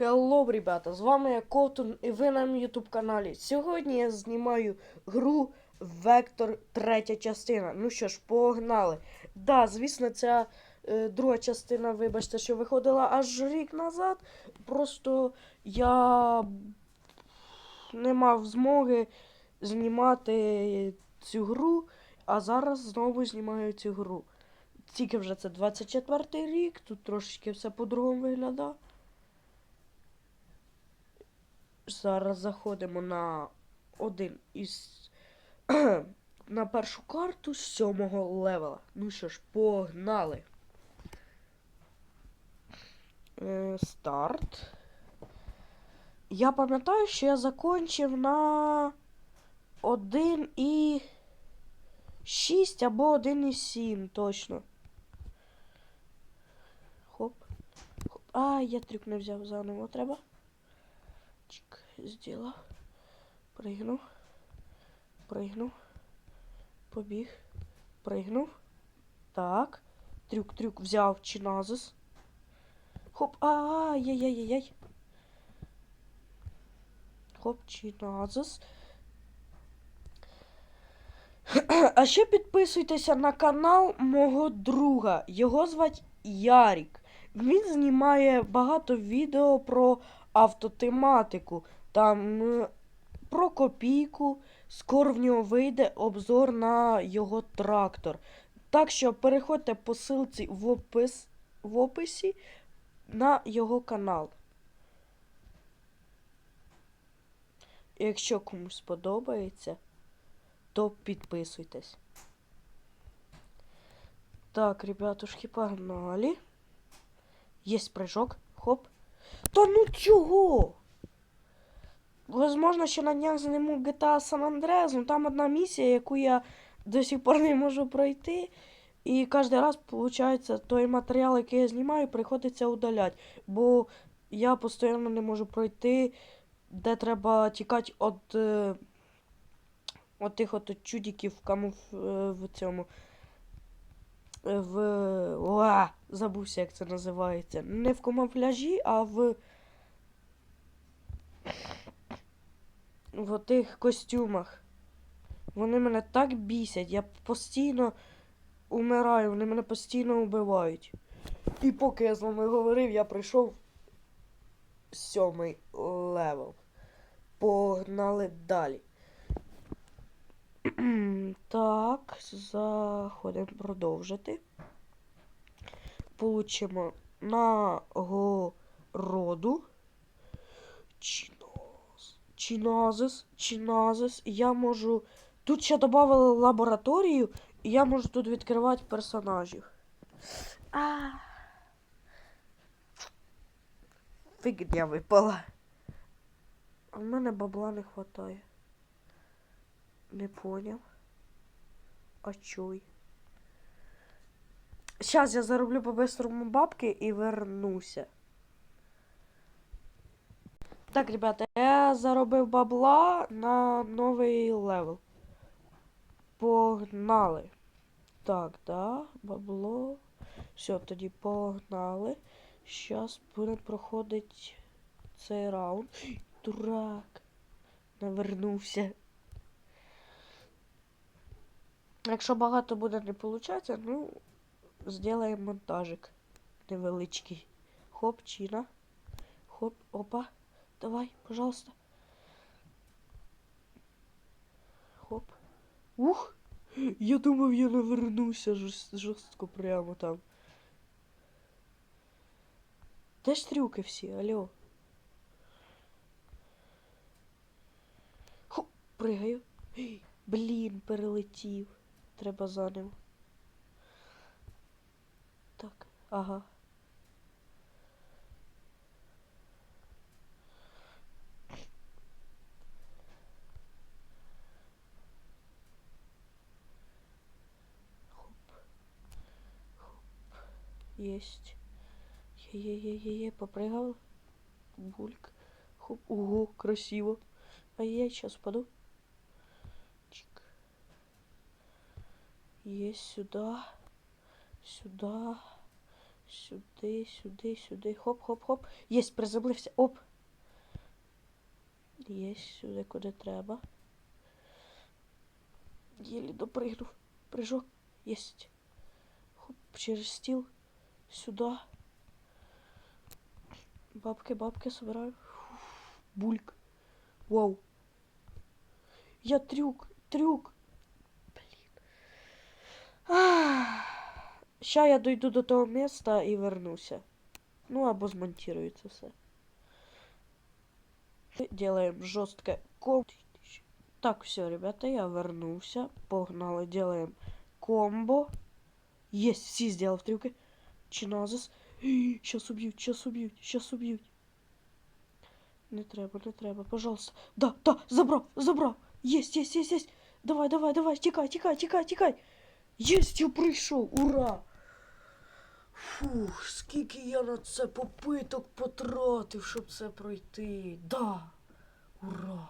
Hello, ребята! З вами я Котун і ви на моєму YouTube каналі. Сьогодні я знімаю гру Вектор третя частина. Ну що ж, погнали. Да, звісно, ця е, друга частина, вибачте, що виходила аж рік назад. Просто я не мав змоги знімати цю гру, а зараз знову знімаю цю гру. Тільки вже це 24 рік, тут трошечки все по-другому виглядає. Зараз заходимо на один із. на першу карту з сьомого левела. Ну що ж, погнали. Е, старт. Я пам'ятаю, що я закончив на 1 і 6 або 1 і 7, точно. Хоп. Хоп. А, я трюк не взяв заново треба. Чик, сделав. Пригнув. Пригнув. Побіг. Пригнув. Так. Трюк, трюк взяв чиназис. Хоп. Ай-яй-яй-яй. Хоп, чиназис. А ще підписуйтеся на канал мого друга. Його звать Ярік. Він знімає багато відео про автотематику, там е, про копійку. Скоро в нього вийде обзор на його трактор. Так що переходьте по ссылці в, опис, в описі на його канал. Якщо комусь сподобається, то підписуйтесь. Так, ребятушки, погнали. Есть прыжок. Хоп. Та ну чого? Возможно, ще на днях зниму GTA San Andreas, ну там одна місія, яку я до сих пор не можу пройти. І кожен раз, виходить, той матеріал, який я знімаю, приходиться удаляти. Бо я постійно не можу пройти, де треба тікати від е, от тих от чудиків в камуф е, в цьому. е, В. Уа, забувся, як це називається. Не в камуфляжі, а в. В тих костюмах. Вони мене так бісять. Я постійно умираю, вони мене постійно вбивають. І поки я з вами говорив, я прийшов сьомий левел. Погнали далі. так, заходимо продовжити. Получимо нагороду. Чиноз. Чиназис. Чиназис. Я можу. Тут ще додали лабораторію, і я можу тут відкривати персонажів. А. Фігня випала. А в мене бабла не хватає. Не поняв. А чуй. Сейчас я зароблю по-быстрому бабки и вернуся. Так, ребята, я заробив бабла на новий левел. Погнали. Так, да, бабло. Все, тоді погнали. Щас буде проходить цей раунд. Дурак. Навернувся. Якщо багато буде не получатися, ну, зробимо монтажик невеличкий. Хоп, чина. Хоп, опа. Давай, пожалуйста. Хоп. Ух! Я думав, я навернуся жорст- жорстко прямо там. Де ж трюки всі, алло? Хоп, пригаю. Блін, перелетів. Треба заново. Так, ага. Есть. Е-е-е-е-е, попрыгал. Бульк. Хоп. Ого, красиво. А я сейчас упаду. Чик. Есть сюда. Сюда. Сюди, сюди, сюди. Хоп, хоп, хоп. Єсть, приземлився. Оп. Єсть, сюди, куди треба. Єлі допригнув. Прыжок. Єсть. Хоп, через стіл. Сюди. Бабки, бабки собираю. Фух, Бульк. Вау. Я трюк, трюк. Блін. Ах. Ща я дойду до того міста і вернуся. Ну або змонтирую це все. Делаем жорстке ком. Так, все, ребята, я вернувся. Погнали, делаем комбо. Есть, всі сделав трюки. Чиназис. Сейчас уб'ють, сейчас уб'ють, сейчас уб'ють. Не треба, не треба, пожалуйста. Да, да, забрав, забрав. Есть, есть, есть, есть. Давай, давай, давай, тікай, тікай, тікай, тікай. Єсть, я прийшов, ура! Фух, скільки я на це попиток потратив, щоб це пройти. Да. Ура!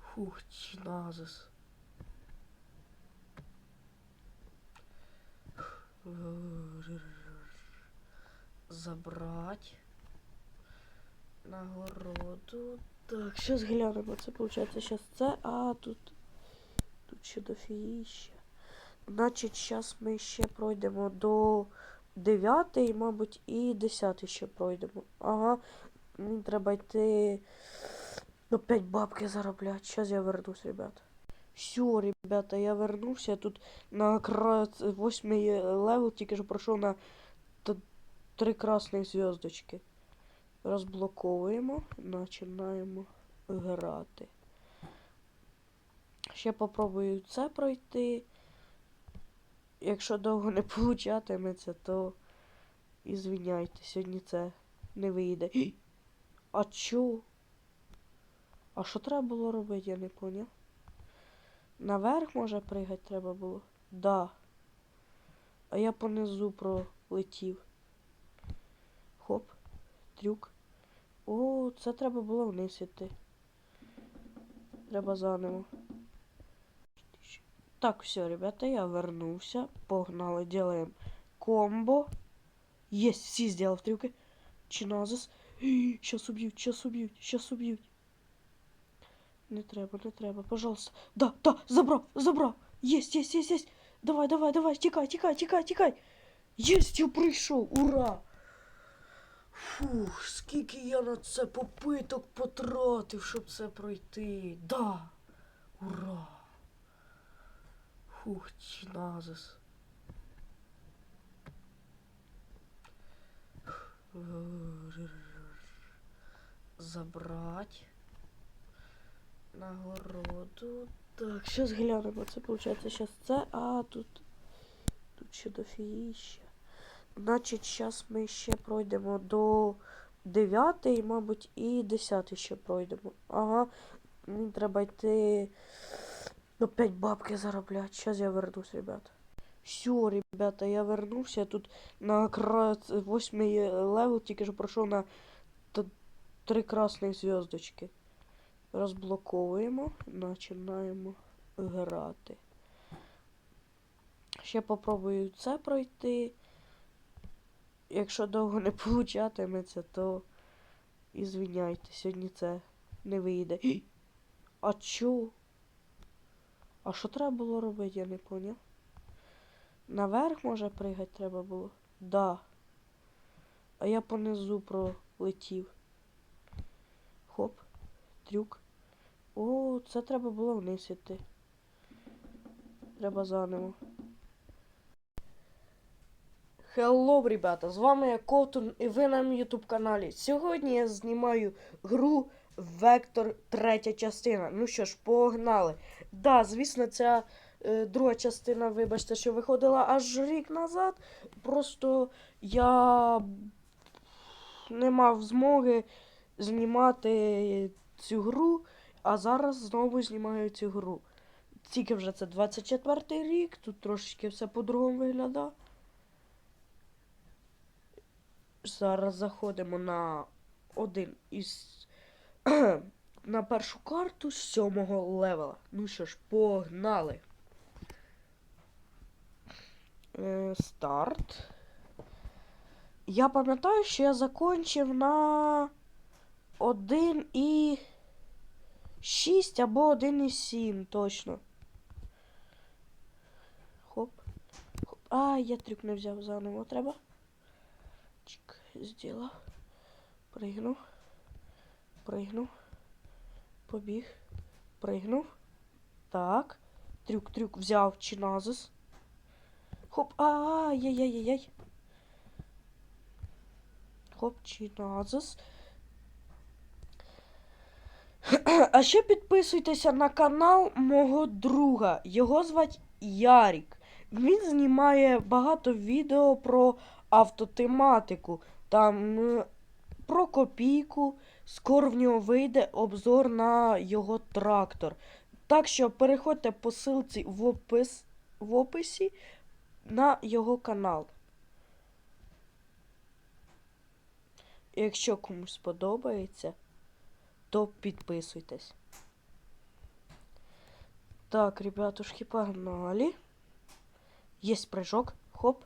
Фух, чиназис. Забрать. Нагороду. Так, сейчас глянемо. Це виходить сейчас це, а тут. Тут ще дофігіща. Значить, зараз ми ще пройдемо до 9, мабуть, і 10 ще пройдемо. Ага. Треба йти. Опять бабки заробляти. Зараз я вернусь, ребята. Все, ребята, я вернувся. Тут на кра... 8 левел тільки що пройшов на три красних зв'язочки. Розблоковуємо, починаємо грати. Ще попробую це пройти. Якщо довго не получатиметься, то і звиняйте, сьогодні це не вийде. А чо? А що треба було робити, я не поняв. Наверх може пригати треба було? Да. А я понизу пролетів. Хоп, трюк. О, це треба було вниз іти. Треба заново. Так, все, ребята, я вернувся. Погнали, делаем комбо. Есть, всі сделав трюки. Чиназис. Сейчас уб'ють, сейчас уб'ють, сейчас уб'ють. Не треба, не треба, пожалуйста. Да, да, забрав, забрав. Есть, есть, есть, есть. Давай, давай, давай, тікай, тікай, тікай, тікай. Єсть, я прийшов, ура! Фух, скільки я на це попиток потратив, щоб це пройти. Да. Ура! Фух, чиназис. Забрать. Нагороду. Так, сейчас глянемо. Це виходить сейчас це, а тут. Тут ще дофігіща. Значить, зараз ми ще пройдемо до 9, мабуть, і 10 ще пройдемо. Ага. Мені треба йти. Опять бабки заробляти. Сейчас я вернусь, ребят. Все, ребята, я вернувся. Тут на. 8 левел тільки що пройшов на три красних зв'язочки. Розблоковуємо, починаємо грати. Ще попробую це пройти. Якщо довго не получатиметься, то і звиняйте, сьогодні це не вийде. А чо? А що треба було робити, я не поняв. Наверх може пригати треба було? Да. А я понизу пролетів. Хоп, трюк. О, це треба було вниз. Треба заново. Hello, ребята! З вами я Ковтун і ви на моєму YouTube каналі. Сьогодні я знімаю гру Вектор третя частина. Ну що ж, погнали. Да, звісно, ця е, друга частина, вибачте, що виходила аж рік назад. Просто я не мав змоги знімати цю гру, а зараз знову знімаю цю гру. Тільки вже це 24 рік, тут трошечки все по-другому виглядає. Зараз заходимо на один із. на першу карту з сьомого левела. Ну що ж, погнали. Е, старт. Я пам'ятаю, що я закончив на 1 і 6 або 1 і 7, точно. Хоп. Хоп. А, я трюк не взяв заново. Треба. Чик, зробив. Пригнув. Пригнув. Побіг. Пригнув. Так. Трюк, трюк взяв чиназис. Хоп, а, яй-яй-яй. Хоп, чиназис. А ще підписуйтеся на канал мого друга. Його звать Ярік. Він знімає багато відео про автотематику. Там е, про копійку. Скоро в нього вийде обзор на його трактор. Так що переходьте по ссылці в, опис, в описі на його канал. Якщо комусь сподобається, то підписуйтесь. Так, ребятушки, погнали. Есть прыжок. Хоп.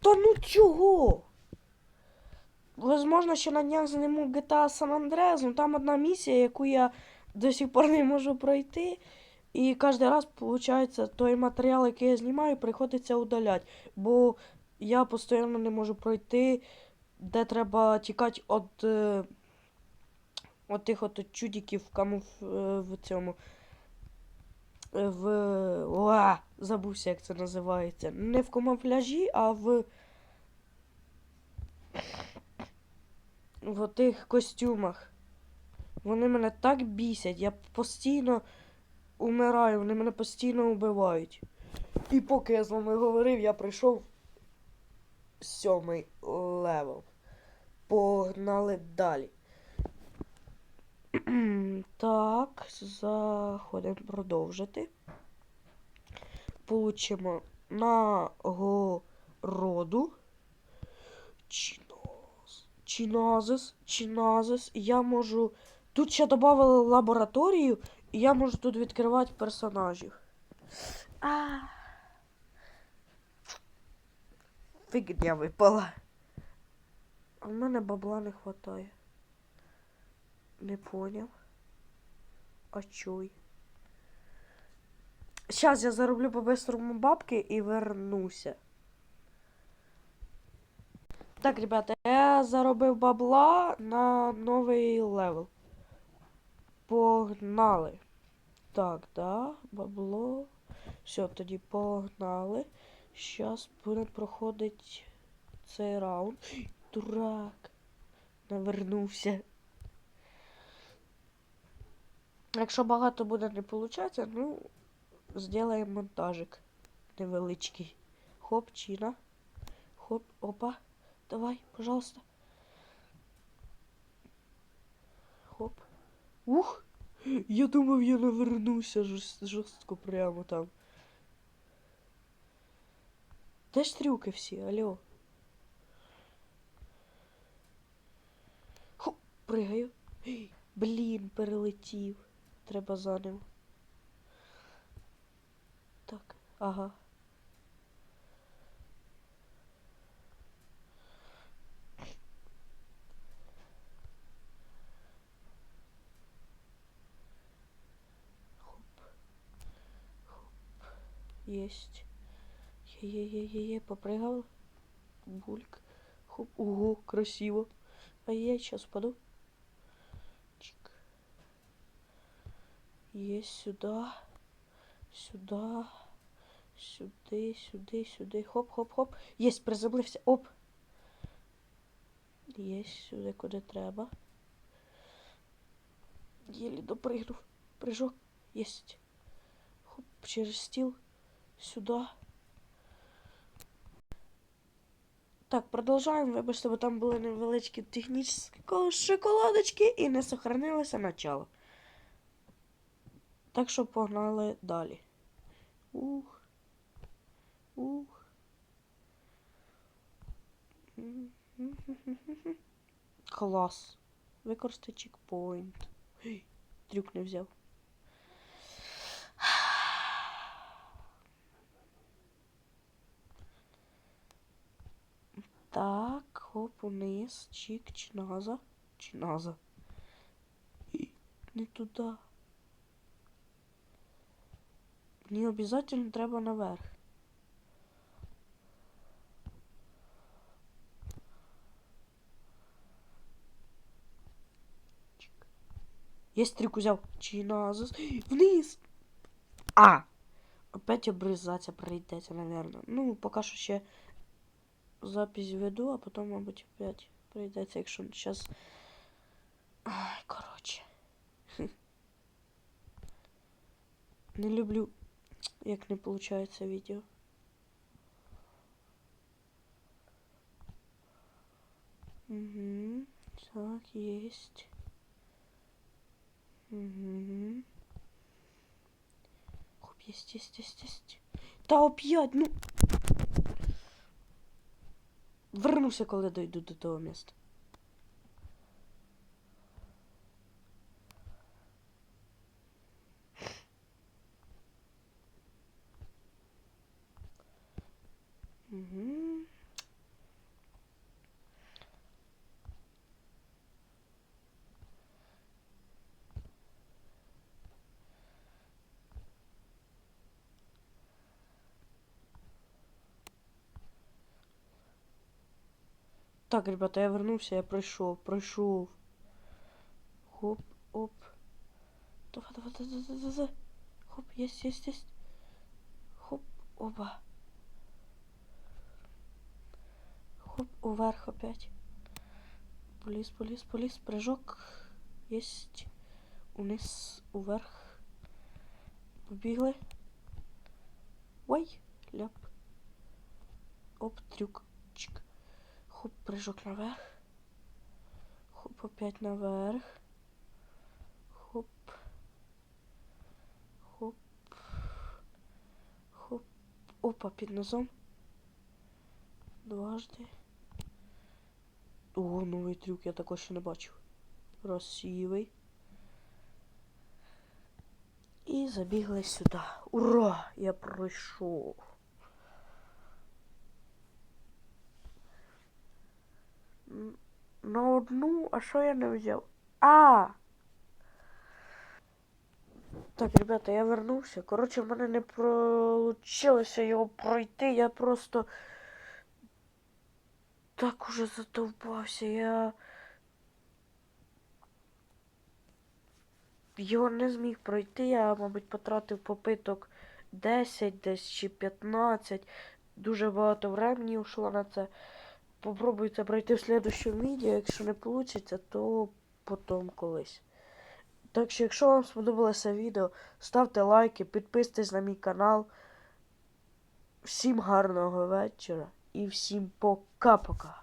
Та ну чого? Возможно, ще на днях зниму GTA San Andreas, ну там одна місія, яку я до сих пор не можу пройти. І кожен раз, виходить, той матеріал, який я знімаю, приходиться удаляти. Бо я постійно не можу пройти, де треба тікати від е, от чудиків камуф е, в цьому. е, В. Уа, забувся, як це називається. Не в камуфляжі, а в. В тих костюмах. Вони мене так бісять. Я постійно умираю, вони мене постійно вбивають. І поки я з вами говорив, я прийшов сьомий левел. Погнали далі. так, заходимо продовжити. Получимо нагороду. Чиноз. Чиназис. Чиназис. Я можу. Тут ще додали лабораторію, і я можу тут відкривати персонажів. А. Фігня випала. В мене бабла не хватає. Не поняв. А чуй. Сейчас я зароблю по-быстрому бабки і вернуся. Так, ребята, я заробив бабла на новий левел. Погнали. Так, да, бабло. Все, тоді погнали. Щас буде проходить цей раунд. Дурак. Навернувся. Якщо багато буде не получатися, ну, зробимо монтажик невеличкий. Хоп, чина. Хоп, опа. Давай, пожалуйста. Хоп. Ух! Я думав, я навернуся жорстко прямо там. Де ж трюки всі, алло? Хоп, пригаю. Блін, перелетів. Треба заново. Так, ага. Есть. Е-е-е-е-е, попрыгал. Бульк. Хоп. Ого, красиво. А я сейчас упаду. Сюда. Сюди, сюди, сюди. Хоп, хоп, хоп. Єсть, приземлився. Оп. Єсть сюди, куди треба. Єлі допригнув. Прыжок. Єсть. Хоп, через стіл. Сюди. Так, продовжаємо. Вибачте, бо там були невеличкі технічні шоколадочки і не сохранилося начало. Так що погнали далі. Ух. Ух. Клас. Використай чекпоінт. Трюк не взяв. Так, Хоп, униз, чик, чиназа, чиназа. Не туди. Мені обов'язково треба наверх. Я стрік узяв. Чиназа. Вниз. А! Опять обрізатися прийдеться, наверное. Ну, поки що ще запись веду, а потім, мабуть, опять прийдеться, якщо зараз. Ай, коротше. Не люблю, як не виходить відео. Угу. Так, есть. Угу. Хоп, есть, есть, есть, есть. Та оп'ять, ну. Вернуся, коли дойду до того міста. Так, ребята, я вернувся, я пройшов, пройшов. Хоп, оп. Давай, давай, давай, давай, давай. Хоп, есть, есть, есть. Хоп, оба. Хоп, уверх опять. Поліз, поліз, поліз, прыжок. Есть. Униз, уверх. Побігли. Ой, ляп. Оп, трюк. Хоп, прыжок наверх. Хоп, опять наверх. Хоп. Хоп. Хоп. Опа, під низом. Дважди. О, новий трюк, я такого ще не бачив. Красивий. І забігли сюди. Ура! Я пройшов. На одну, а що я не взяв? А! Так, ребята, я вернувся. Коротше, в мене не получилося його пройти. Я просто так уже задовбався. Я його не зміг пройти. Я, мабуть, потратив попиток 10 десь чи 15. Дуже багато времени ушло на це. Попробуйте пройти в следующем відео. Якщо не вийде, то потім колись. Так що, якщо вам сподобалося відео, ставте лайки, підписуйтесь на мій канал. Всім гарного вечора і всім пока-пока.